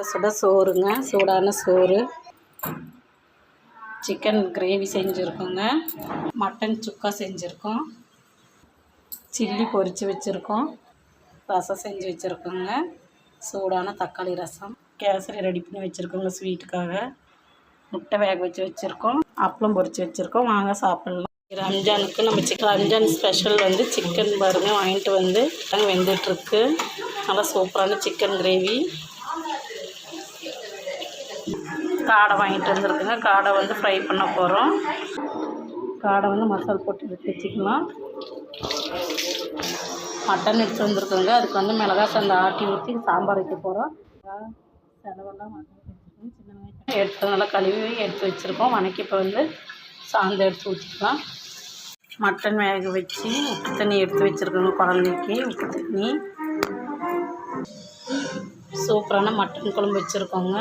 சுட சுட சோறுங்க சூடான சோறு. சிக்கன் கிரேவி செஞ்சுருக்கோங்க. மட்டன் சுக்கா செஞ்சுருக்கோம். சில்லி பொரித்து வச்சுருக்கோம். ரசம் செஞ்சு வச்சுருக்கோங்க. சூடான தக்காளி ரசம். கேசரி ரெடி பண்ணி வச்சுருக்கோங்க ஸ்வீட்டுக்காக முட்டை வேக வச்சு வச்சுருக்கோம். அப்பளம் பொரித்து வச்சுருக்கோம். வாங்க சாப்பிட்லாம். ரம்ஜானுக்கு நம்ம சிக்கன் ரம்ஜான் ஸ்பெஷல் வந்து சிக்கன் பாருங்க. வாங்கிட்டு வந்து வெந்துட்டுருக்கு. நல்லா சூப்பரான சிக்கன் கிரேவி காடை வாங்கிட்டு வந்துருக்குங்க. காடை வந்து ஃப்ரை பண்ண போகிறோம் காடை வந்து மசால் போட்டு எடுத்து வச்சுக்கலாம். மட்டன் எடுத்து வந்திருக்குங்க. அதுக்கு வந்து மிளகா சந்தை ஆட்டி ஊற்றி சாம்பார் வைக்க போகிறோம் செலவெல்லாம் சின்ன எடுத்து நல்லா கழுவி எடுத்து வச்சுருக்கோம். வணக்கி இப்போ வந்து சாந்தை எடுத்து ஊற்றிக்கலாம் மட்டன் வேக வச்சு உப்பு தண்ணி எடுத்து வச்சுருக்கோங்க குழந்தைக்கு. உப்பு தண்ணி. சூப்பரான மட்டன் குழம்பு வச்சுருக்கோங்க.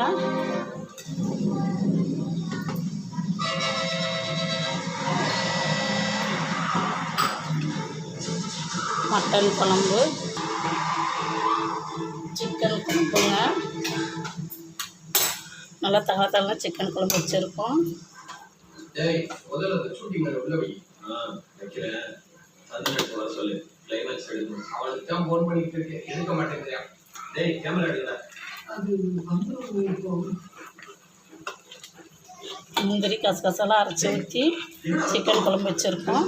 மட்டன் குழம்பு. சிக்கன் குழம்புங்க. நல்லா தகா தகா சிக்கன் குழம்பு வச்சுருக்கோம். வைக்கிறேன். சொல்லு. கிளைமேக்ஸ் எடுக்கணும். அவளுக்கு தான் ஃபோன் பண்ணிட்டு இருக்கேன். எடுக்க மாட்டேங்கிறேன் டேய் கேமரா எடுடா முந்திரி கசகசாலாம் அரைச்சி ஊற்றி சிக்கன் குழம்பு வச்சுருக்கோம்.